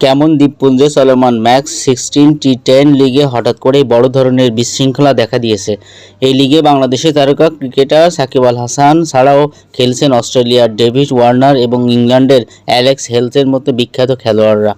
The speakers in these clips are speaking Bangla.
কেমন দ্বীপপুঞ্জে চলমান ম্যাক্স সিক্সটিন টি টেন লিগে হঠাৎ করেই বড় ধরনের বিশৃঙ্খলা দেখা দিয়েছে। এই লিগে বাংলাদেশের তারকা ক্রিকেটার সাকিব আল হাসান ছাড়াও খেলছেন অস্ট্রেলিয়ার ডেভিড ওয়ার্নার এবং ইংল্যান্ডের অ্যালেক্স হেলসের মতো বিখ্যাত খেলোয়াড়রা।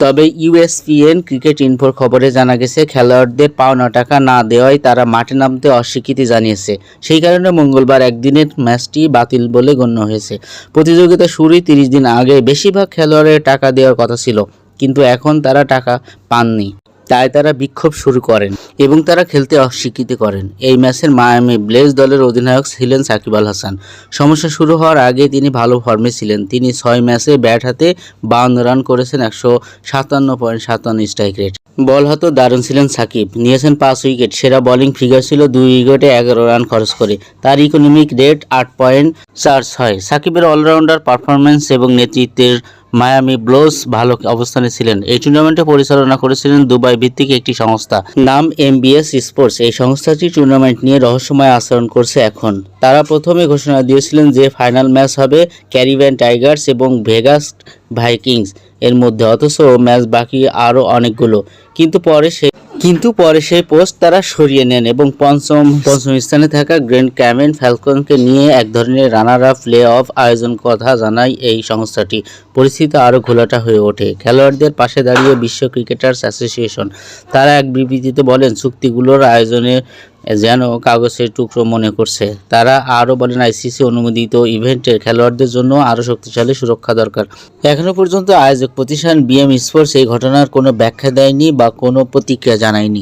তবে ইউএসপিএন ক্রিকেট ইনফোর খবরে জানা গেছে, খেলোয়াড়দের পাওনা টাকা না দেওয়ায় তারা মাঠে নামতে অস্বীকৃতি জানিয়েছে। সেই কারণে মঙ্গলবার একদিনের ম্যাচটি বাতিল বলে গণ্য হয়েছে। প্রতিযোগিতা শুরুই তিরিশ দিন আগে বেশিরভাগ খেলোয়াড়ের টাকা দেওয়ার কথা ছিল, কিন্তু এখন তারা টাকা পাননি। তাই তারা বিক্ষোভ শুরু করেন এবং তারা খেলতে অস্বীকৃতি করেন। এই ম্যাচের মায়ামি ব্লেজ দলের অধিনায়ক ছিলেন সাকিব আল হাসান। সমস্যা শুরু হওয়ার আগে তিনি ভালো ফর্মে ছিলেন। তিনি ছয় ম্যাচে ব্যাট হাতে বাউন্ন রান করেছেন একশো সাতান্ন পয়েন্ট সাতান্ন স্ট্রাইক রেট। বল হাতে দারুণ ছিলেন সাকিব। নিয়েছেন পাঁচ উইকেট। সেরা বোলিং ফিগার ছিল দুই উইকেটে এগারো রান খরচ করে। তার ইকোনমিক রেট আট পয়েন্ট চার ছয়। সাকিবের অলরাউন্ডার পারফরমেন্স এবং নেতৃত্বের মায়ামি ব্লোস ভালো অবস্থানে ছিলেন। এই টুর্নামেন্টে পরিচালনা করেছিলেন দুবাই ভিত্তিক একটি সংস্থা। নাম এমবিএস স্পোর্টস। এই সংস্থাটি টুর্নামেন্ট নিয়ে রহস্যময় আচরণ করছে এখন। তারা প্রথমে ঘোষণা দিয়েছিলেন যে ফাইনাল ম্যাচ হবে ক্যারিবিয়ান টাইগার্স এবং ভেগাস ভাইকিংস এর মধ্যে। অথচ ম্যাচ বাকি আরও অনেকগুলো। কিন্তু পরে সে কিন্তু পরে সেই পোস্ট তারা সরিয়ে নেন এবং পঞ্চম পঞ্চম স্থানে থাকা গ্র্যান্ড ক্যামেন ফ্যালকনকে নিয়ে এক ধরনের রানার আপ প্লে অফ আয়োজন কথা জানায় এই সংস্থাটি। পরিস্থিতি আরও ঘোলাটা হয়ে ওঠে। খেলোয়াড়দের পাশে দাঁড়িয়ে বিশ্ব ক্রিকেটার্স অ্যাসোসিয়েশন। তারা এক বিবৃতিতে বলেন, চুক্তিগুলোর আয়োজনে যেন কাগজের টুকরো মনে করছে। তারা আরও বলেন, আইসিসি অনুমোদিত ইভেন্টের খেলোয়াড়দের জন্য আরও শক্তিশালী সুরক্ষা দরকার। এখনও পর্যন্ত আয়োজক প্রতিষ্ঠান বিএম স্পোর্টস এই ঘটনার কোনো ব্যাখ্যা দেয়নি বা কোনো প্রতিক্রিয়া জানায়নি।